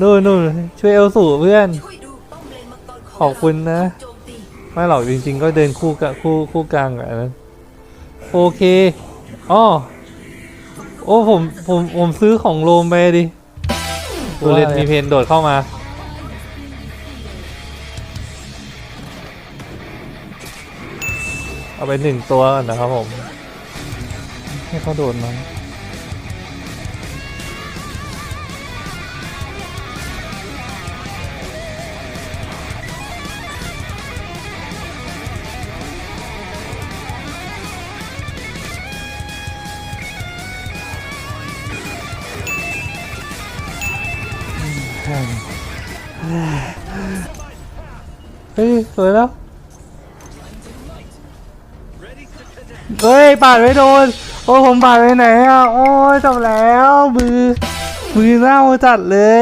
นู่นนู่นช่วยเอลสูเพื่อนช่วยดูป้อมเลนมังกรขอบคุณนะโจมตีไม่หรอกจริง ๆ ก็เดินคู่กับคู่คู่กลางอะนะโอเคอ๋อโอ้ผมผมผมซื้อของโรมไปดิตูเลนมีเพนโดดเข้ามาเอาไปหนึ่งตัวก่อนนะครับผม ให้เขาโดดมา เฮ้ยสวยแล้วเฮ้ยปาดไม่โดน โอ้ผมปาดไปไหนอะ โอ้ยจบแล้ว มือ มือเน่าจัดเลย